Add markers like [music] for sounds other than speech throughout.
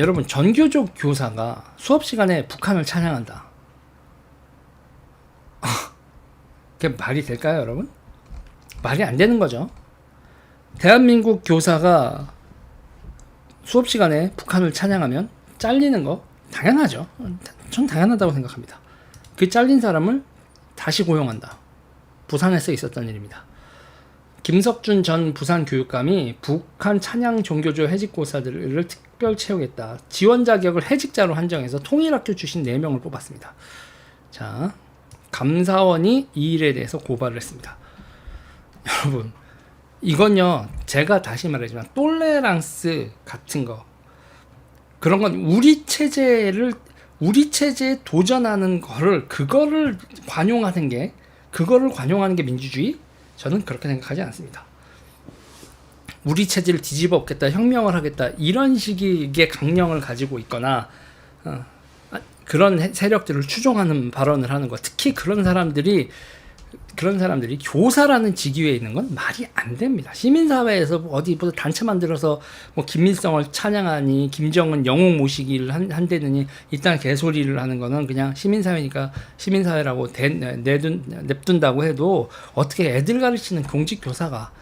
여러분 전교조 교사가 수업 시간에 북한을 찬양한다. [laughs] 그게 말이 될까요, 여러분? 말이 안 되는 거죠. 대한민국 교사가 수업 시간에 북한을 찬양하면 잘리는 거 당연하죠. 전 당연하다고 생각합니다. 그 잘린 사람을 다시 고용한다. 부산에서 있었던 일입니다. 김석준 전 부산 교육감이 북한 찬양 종교조 해직고사들을 특별 채우겠다. 지원 자격을 해직자로 한정해서 통일학교 출신 4명을 뽑았습니다. 자, 감사원이 이 일에 대해서 고발을 했습니다. [laughs] 여러분, 이건요, 제가 다시 말하지만, 똘레랑스 같은 거, 그런 건 우리 체제를, 우리 체제에 도전하는 거를, 그거를 관용하는 게, 그거를 관용하는 게 민주주의? 저는 그렇게 생각하지 않습니다. 우리 체제를 뒤집어 엎겠다, 혁명을 하겠다, 이런 식의 강령을 가지고 있거나, 어, 아, 그런 해- 세력들을 추종하는 발언을 하는 거, 특히 그런 사람들이 그런 사람들이 교사라는 직위에 있는 건 말이 안 됩니다. 시민사회에서 뭐 어디 뭐 단체 만들어서 뭐 김일성을 찬양하니 김정은 영웅 모시기를 한, 한다느니 일단 개소리를 하는 거는 그냥 시민사회니까 시민사회라고 대, 내둔, 냅둔다고 해도 어떻게 애들 가르치는 공직 교사가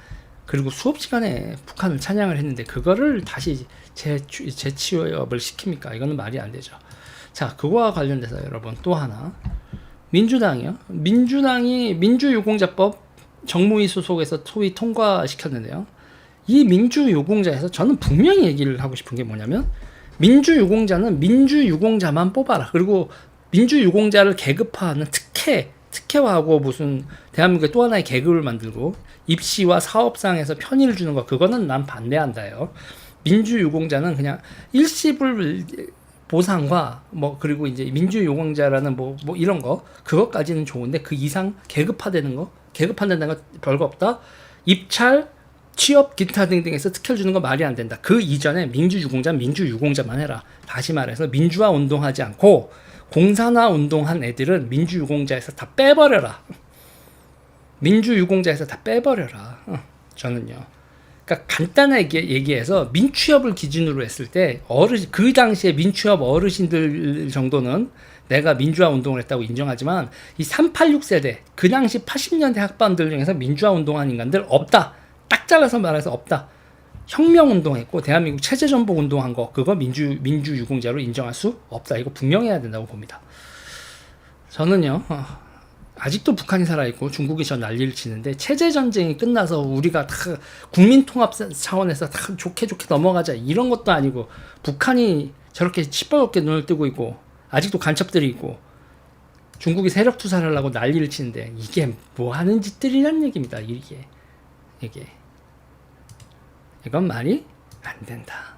그리고 수업 시간에 북한을 찬양을 했는데 그거를 다시 재, 재취업을 시킵니까? 이거는 말이 안 되죠. 자, 그거와 관련돼서 여러분 또 하나 민주당이요. 민주당이 민주유공자법 정무위 소속에서 소위 통과시켰는데요. 이 민주유공자에서 저는 분명히 얘기를 하고 싶은 게 뭐냐면 민주유공자는 민주유공자만 뽑아라. 그리고 민주유공자를 계급화하는 특혜, 특혜화하고 무슨 대한민국에 또 하나의 계급을 만들고 입시와 사업상에서 편의를 주는 거 그거는 난 반대한다요. 민주유공자는 그냥 일시불 보상과 뭐 그리고 이제 민주유공자라는 뭐, 뭐 이런 거 그것까지는 좋은데 그 이상 계급화되는 거 계급화된다는 거 별거 없다. 입찰 취업 기타 등등에서 특혜를 주는 거 말이 안 된다. 그 이전에 민주유공자 민주유공자만 해라. 다시 말해서 민주화 운동하지 않고 공산화 운동한 애들은 민주유공자에서 다 빼버려라. 민주유공자에서 다 빼버려라. 어, 저는요 그러니까 간단하게 얘기해서 민취업을 기준으로 했을 때 어르신 그 당시에 민취업 어르신들 정도는 내가 민주화 운동을 했다고 인정하지만 이 386 세대 그 당시 80년대 학번들 중에서 민주화 운동한 인간들 없다. 딱 잘라서 말해서 없다. 혁명 운동했고 대한민국 체제 전복 운동한 거 그거 민주 민주 유공자로 인정할 수 없다. 이거 분명해야 된다고 봅니다. 저는요. 어, 아직도 북한이 살아있고 중국이 저 난리를 치는데 체제 전쟁이 끝나서 우리가 다 국민 통합 차원에서 다 좋게 좋게 넘어가자 이런 것도 아니고 북한이 저렇게 시뻘겋게 눈을 뜨고 있고 아직도 간첩들이 있고 중국이 세력 투사를 하려고 난리를 치는데 이게 뭐 하는 짓들이란 얘기입니다 이게 이게 이건 말이 안 된다.